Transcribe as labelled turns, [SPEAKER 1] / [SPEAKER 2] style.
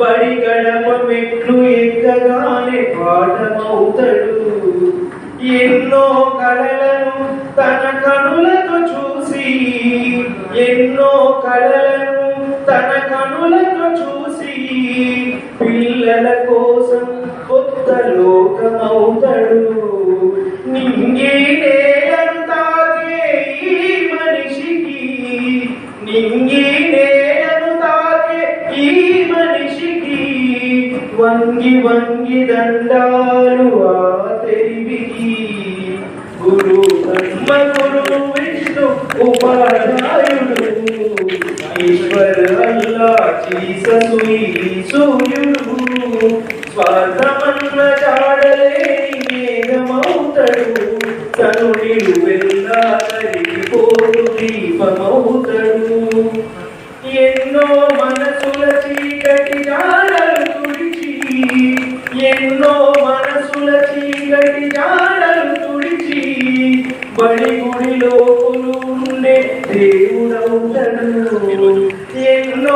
[SPEAKER 1] బడి గడప మెట్లు ఎక్కగానే పాఠమవుతాడు. ఎన్నో కళలను తన కనులతో చూసి ఎన్నో కళలను తన కనులతో చూసి పిల్లల కోసం కొత్త లోకమవుతాడు. నింగి నేలంతాగే మనిషికి నింగి వంగి వంగి దండాలు ఆ గురు బ్రహ్మ గురు విష్ణు ఉపాధ్యాయుడు. ఈశ్వర అల్లా జీససు సూర్యుడు. స్వార్థమన్న మేఘమవుతాడు ఎన్నో మనసుల చీకటి జాడలు తుడిచి బడి గుడి లోపులు ఉండే దేవుడవుతాడు. ఎన్నో